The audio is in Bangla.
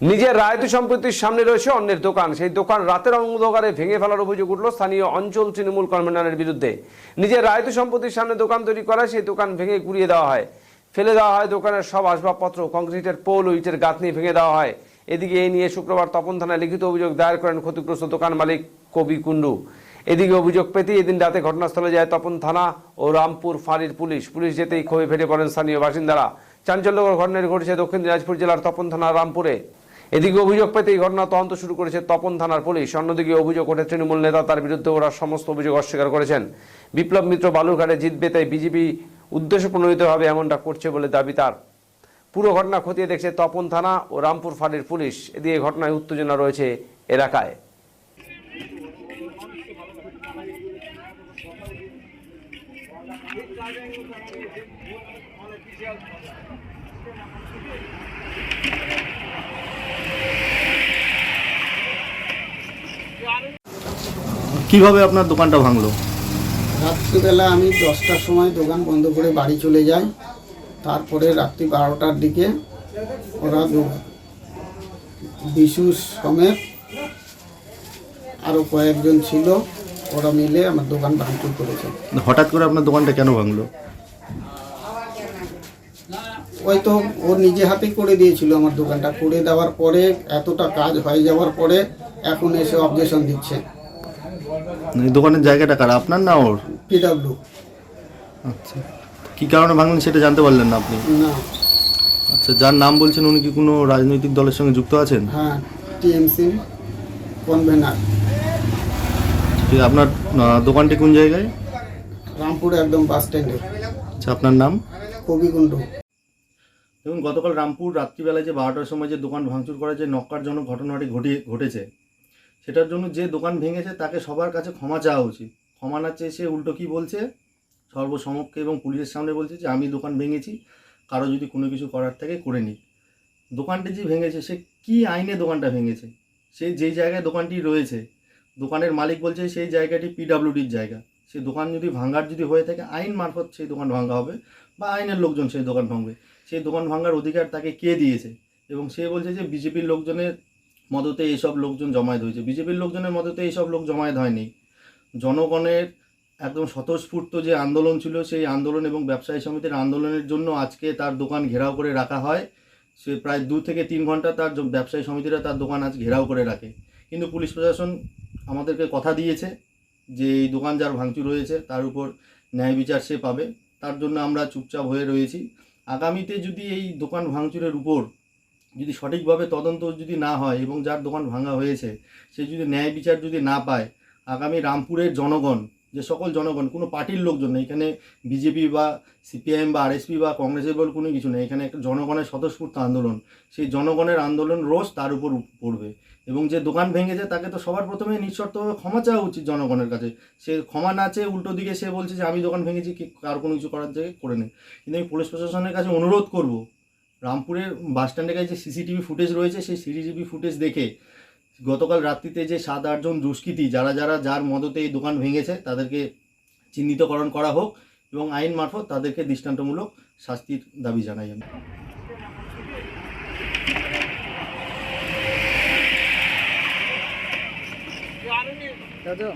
নিজের রায়তী সম্পত্তির সামনে রয়েছে অন্যের দোকান। সেই দোকান রাতের অন্ধকারে ভেঙে ফেলার অভিযোগ উঠল স্থানীয় অঞ্চল তৃণমূল কনভেনারের বিরুদ্ধে। নিজের রায়তী সম্পত্তির সামনে দোকান তৈরি করা সেই দোকান ভেঙে গুড়িয়ে দেওয়া হয়। ফেলে দেওয়া হয় দোকানের সব আসবাবপত্র, কংক্রিটের পোল ও ইটের গাঁথনি ভেঙে দেওয়া হয়। এদিকে এই নিয়ে শুক্রবার তপন থানায় লিখিত অভিযোগ দায়ের করেন ক্ষতিগ্রস্ত দোকান মালিক কবি কুণ্ডু। এদিকে অভিযোগ পেতেই এদিন রাতে ঘটনাস্থলে যায় তপন থানা ও রামপুর ফাঁড়ির পুলিশ। পুলিশ যেতেই ক্ষোভে ফেটে পড়েন স্থানীয় বাসিন্দারা। চাঞ্চল্যকর ঘটনাটি ঘটেছে দক্ষিণ দিনাজপুর জেলার তপন থানা রামপুরে। এদিকে অভিযোগ পেতে এই ঘটনা তদন্ত শুরু করেছে তপন থানার পুলিশ। অন্যদিকে অভিযোগ ওঠে তৃণমূল নেতা তার বিরুদ্ধে ওরা সমস্ত অভিযোগ অস্বীকার করেছেন। বিপ্লব মিত্র বালুরঘাটে জিতবে, তাই বিজেপি উদ্দেশ্য প্রণোদিতভাবে এমনটা করছে বলে দাবি তার। পুরো ঘটনা খতিয়ে দেখছে তপন থানা ও রামপুর ফাঁড়ির পুলিশ। এদিকে ঘটনায় উত্তেজনা রয়েছে এলাকায়। কীভাবে আপনার দোকানটা ভাঙলো? রাত্রিবেলা আমি দশটার সময় দোকান বন্ধ করে বাড়ি চলে যাই। তারপরে রাত্রি বারোটার দিকে ওরা বিশু সমেত আরও কয়েকজন ছিল। ওরা মিলে আমার দোকান ভাঙচুর করেছে। হঠাৎ করে আপনার দোকানটা কেন ভাঙলো? ওই তো ও নিজে হাতে করে দিয়েছিল আমার দোকানটা। করে দেওয়ার পরে এতটা কাজ হয়ে যাওয়ার পরে এখন এসে অবজেশন দিচ্ছে। এই দোকানের জায়গাটা কার? আপনার না ওর? পিডাব্লিউ আচ্ছা। কি কারণে ভাঙলেন সেটা জানতে পারলেন না আপনি? না। আচ্ছা যার নাম বলছেন উনি কি কোনো রাজনৈতিক দলের সঙ্গে যুক্ত আছেন? হ্যাঁ টিএমসি কনভেনার ঠিক আপনার আহ, দোকানটি কোন জায়গায়? রামপুর একদম বাস স্ট্যান্ডে। আচ্ছা আপনার নাম? কবিকুণ্ডু দেখুন গতকাল রামপুর রাত্রিবেলায় যে বারোটার সময় যে দোকান ভাঙচুর করার যে নক্কারজনক ঘটনাটি ঘটে ঘটেছে সেটার জন্য যে দোকান ভেঙেছে তাকে সবার কাছে ক্ষমা চাওয়া উচিত। ক্ষমা না চেয়ে সে উল্টো কী বলছে? সর্বসমক্ষে এবং পুলিশের সামনে বলছে যে, আমি দোকান ভেঙেছি, কারও যদি কোনো কিছু করার থাকে করে নিক। দোকানটি যে ভেঙেছে, সে কি আইনে দোকানটা ভেঙেছে? সে যেই জায়গায় দোকানটি রয়েছে, দোকানের মালিক বলছে সেই জায়গাটি পিডাব্লিউডির জায়গা। সেই দোকান যদি ভাঙার যদি হয়ে থাকে, আইন মারফত সেই দোকান ভাঙ্গা হবে বা আইনের লোকজন সেই দোকান ভাঙবে। সেই দোকান ভাঙ্গার অধিকার তাকে কে দিয়েছে? এবং সে বলছে যে, বিজেপির লোকজনের মদতে এইসব লোকজন জমায়েত হয়েছে। বিজেপির লোকজনের মদতে এইসব লোক জমায়েত হয়নি। জনগণের একদম স্বতঃস্ফূর্ত যে আন্দোলন ছিল, সেই আন্দোলন এবং ব্যবসায়ী সমিতির আন্দোলনের জন্য আজকে তার দোকান ঘেরাও করে রাখা হয়। সে প্রায় দু থেকে তিন ঘণ্টা তার ব্যবসায়ী সমিতিরা তার দোকান আজ ঘেরাও করে রাখে। কিন্তু পুলিশ প্রশাসন আমাদেরকে কথা দিয়েছে যে এই দোকান যার ভাঙচুর হয়েছে, তার উপর ন্যায় বিচার সে পাবে। তার জন্য আমরা চুপচাপ হয়ে রয়েছি। আগামীতে যদি এই দোকান ভাঙচুরের উপর যদি সঠিকভাবে তদন্ত যদি না হয় এবং যার দোকান ভাঙা হয়েছে, সে যদি ন্যায় বিচার যদি না পায়, আগামী রামপুরের জনগণ, যে সকল জনগণ, কোনো পার্টির লোকজন নেই, এখানে বিজেপি বা সিপিআইএম বা আরএসপি বা কংগ্রেসের বল কোনো কিছু নেই, এখানে একটা জনগণের স্বতঃস্ফূর্ত আন্দোলন, সেই জনগণের আন্দোলন রোজ তার উপর পড়বে। এবং যে দোকান ভেঙেছে, তাকে তো সবার প্রথমে নিঃশর্তভাবে ক্ষমা চাওয়া উচিত জনগণের কাছে। সে ক্ষমা না চেয়ে উল্টো দিকে সে বলছে যে, আমি দোকান ভেঙেছি, কি, কার কোনো কিছু করার জায়গায় করে নেই কিন্তু আমি পুলিশ প্রশাসনের কাছে অনুরোধ করব রামপুরের বাস স্ট্যান্ডের কাছে যে সিসিটিভি ফুটেজ রয়েছে, সেই সিসিটিভি ফুটেজ দেখে গতকাল রাত্রিতে যে সাত আটজন দুষ্কৃতী, যারা যারা যার মদতে এই দোকান ভেঙেছে, তাদেরকে চিহ্নিতকরণ করা হোক এবং আইন মারফত তাদেরকে দৃষ্টান্তমূলক শাস্তির দাবি জানাই আমি। দাদা